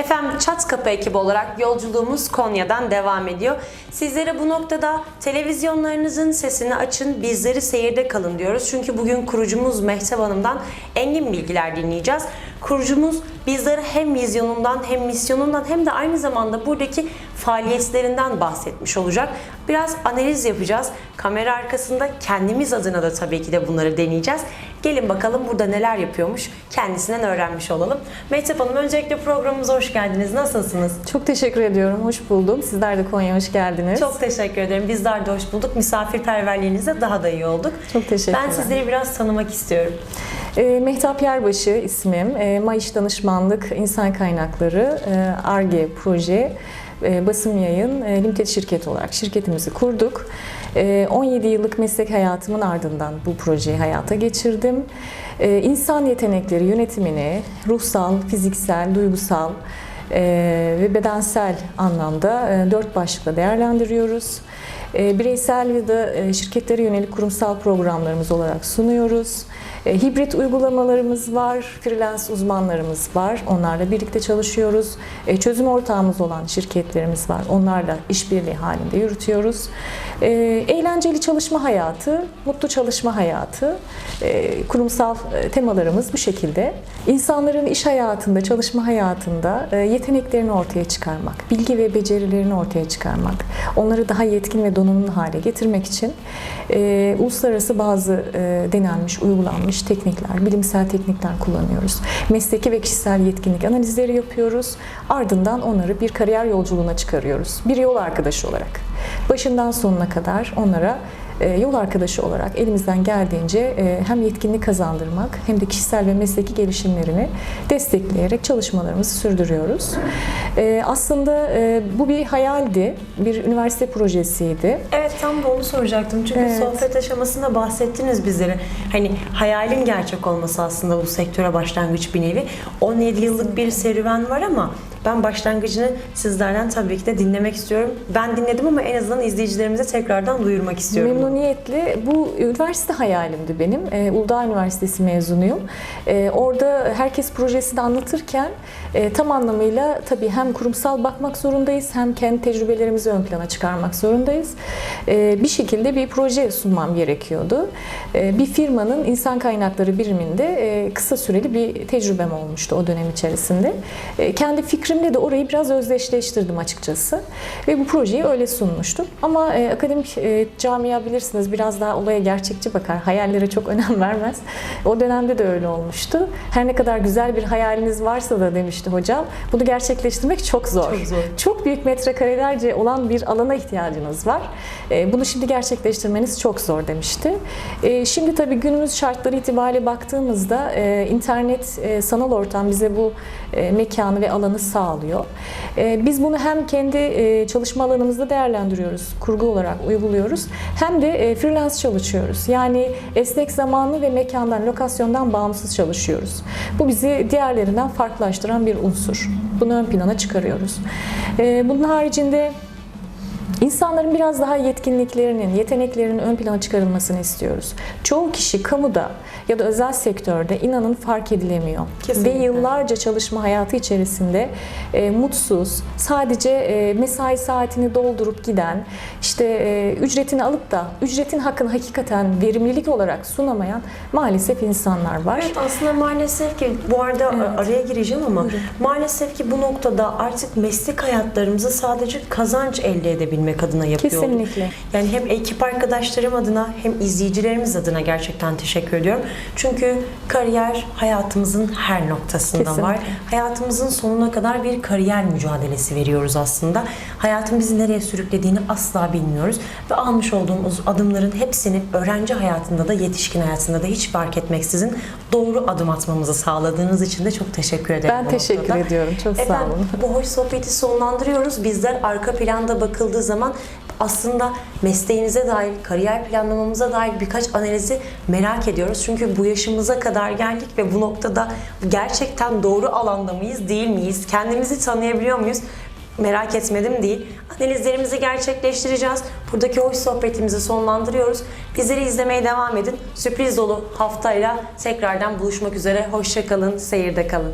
Efendim Çat Kapı ekibi olarak yolculuğumuz Konya'dan devam ediyor. Sizlere bu noktada televizyonlarınızın sesini açın, bizleri seyirde kalın diyoruz. Çünkü bugün kurucumuz Mehtap Hanım'dan engin bilgiler dinleyeceğiz. Kurucumuz bizlere hem vizyonundan hem misyonundan hem de aynı zamanda buradaki faaliyetlerinden bahsetmiş olacak. Biraz analiz yapacağız. Kamera arkasında kendimiz adına da tabii ki de bunları deneyeceğiz. Gelin bakalım burada neler yapıyormuş kendisinden öğrenmiş olalım. Mehtap Hanım öncelikle programımıza hoş geldiniz. Nasılsınız? Çok teşekkür ediyorum. Hoş buldum. Sizler de Konya'ya hoş geldiniz. Çok teşekkür ederim. Bizler de hoş bulduk. Misafirperverliğinizle daha da iyi olduk. Çok teşekkürler. Ben sizleri biraz tanımak istiyorum. E, Mehtap Yerbaşı ismim. E, Mayış Danışmanlık İnsan Kaynakları e, ARGE proje e, basım yayın e, limited şirket olarak şirketimizi kurduk. E, 17 yıllık meslek hayatımın ardından bu projeyi hayata geçirdim. E, insan yetenekleri yönetimini ruhsal, fiziksel, duygusal e, ve bedensel anlamda e, dört başlıkla değerlendiriyoruz. E, Bireysel ya da e, şirketlere yönelik kurumsal programlarımız olarak sunuyoruz. E, Hibrit uygulamalarımız var, freelance uzmanlarımız var. Onlarla birlikte çalışıyoruz. E, Çözüm ortağımız olan şirketlerimiz var. Onlarla işbirliği halinde yürütüyoruz. Eğlenceli çalışma hayatı, mutlu çalışma hayatı, e, kurumsal e, temalarımız bu şekilde. İnsanların iş hayatında, çalışma hayatında yeteneklerini ortaya çıkarmak, bilgi ve becerilerini ortaya çıkarmak, onları daha yetkin ve donanımlı hale getirmek için e, uluslararası bazı e, denenmiş, uygulanmış teknikler, bilimsel teknikler kullanıyoruz. Mesleki ve kişisel yetkinlik analizleri yapıyoruz. Ardından onları bir kariyer yolculuğuna çıkarıyoruz. Bir yol arkadaşı olarak. Başından sonuna kadar onlara yol arkadaşı olarak elimizden geldiğince e, hem yetkinlik kazandırmak hem de kişisel ve mesleki gelişimlerini destekleyerek çalışmalarımızı sürdürüyoruz. E, Aslında e, bu bir hayaldi, bir üniversite projesiydi. Evet tam da onu soracaktım. Çünkü Evet. sohbet aşamasında bahsettiniz bizlere. Hani hayalin gerçek olması aslında bu sektöre başlangıç bir nevi. 17 yıllık bir serüven var ama ben başlangıcını sizlerden tabii ki de dinlemek istiyorum. Ben dinledim ama en azından izleyicilerimize tekrardan duyurmak istiyorum. Memnuniyetle. Bu üniversite hayalimdi benim. Ee, Uludağ Üniversitesi mezunuyum. Ee, orada herkes projesini anlatırken e, tam anlamıyla tabii hem kurumsal bakmak zorundayız hem kendi tecrübelerimizi ön plana çıkarmak zorundayız. Ee, bir şekilde bir proje sunmam gerekiyordu. Ee, bir firmanın insan kaynakları biriminde e, kısa süreli bir tecrübem olmuştu o dönem içerisinde. E, kendi fikrimle de orayı biraz özdeşleştirdim açıkçası. Ve bu projeyi öyle sunmuştum. Ama e, akademik e, camia bilirsiniz biraz daha olaya gerçekçi bakar. Hayallere çok önem vermez. O dönemde de öyle olmuştu. Her ne kadar güzel bir hayaliniz varsa da demişti hocam, bunu gerçekleştirmek çok zor. Çok zor. Çok büyük metrekarelerce olan bir alana ihtiyacınız var. E, Bunu şimdi gerçekleştirmeniz çok zor demişti. E, Şimdi tabii günümüz şartları itibariyle baktığımızda e, internet, e, sanal ortam bize bu e, mekanı ve alanı sağlıyor. E, Biz bunu hem kendi e, çalışma alanımızda değerlendiriyoruz, kurgu olarak uyguluyoruz. Hem de e, freelance çalışıyoruz. Yani esnek zamanlı ve mekandan, lokasyondan bağımsız çalışıyoruz. Bu bizi diğerlerinden farklılaştıran bir unsur. Bunu ön plana çıkarıyoruz. E, Bunun haricinde İnsanların biraz daha yetkinliklerinin, yeteneklerinin ön plana çıkarılmasını istiyoruz. Çoğu kişi kamuda ya da özel sektörde inanın fark edilemiyor. Kesinlikle. Ve yıllarca çalışma hayatı içerisinde e, mutsuz, sadece e, mesai saatini doldurup giden, işte e, ücretini alıp da ücretin hakkını hakikaten verimlilik olarak sunamayan maalesef insanlar var. Evet aslında maalesef ki bu arada Evet. araya gireceğim ama maalesef ki bu noktada artık meslek hayatlarımızı sadece kazanç elde edebilmek adına yapıyor olduk. Kesinlikle. Yani hem ekip arkadaşlarım adına hem izleyicilerimiz adına gerçekten teşekkür ediyorum. Çünkü kariyer hayatımızın her noktasında Kesinlikle. var. Hayatımızın sonuna kadar bir kariyer mücadelesi veriyoruz aslında. Hayatın bizi nereye sürüklediğini asla bilmiyoruz. Ve almış olduğumuz adımların hepsini öğrenci hayatında da yetişkin hayatında da hiç fark etmeksizin doğru adım atmamızı sağladığınız için de çok teşekkür ederim. Ben teşekkür noktada. ediyorum. Çok sağ Efendim, olun. bu hoş sohbeti sonlandırıyoruz. Bizler arka planda bakıldığı zaman aslında mesleğimize dair, kariyer planlamamıza dair birkaç analizi merak ediyoruz. Çünkü bu yaşımıza kadar geldik ve bu noktada gerçekten doğru alanda mıyız, değil miyiz? Kendimizi tanıyabiliyor muyuz? Merak etmedim değil. Analizlerimizi gerçekleştireceğiz. Buradaki hoş sohbetimizi sonlandırıyoruz. Bizleri izlemeye devam edin. Sürpriz dolu haftayla tekrardan buluşmak üzere. Hoşçakalın, seyirde kalın.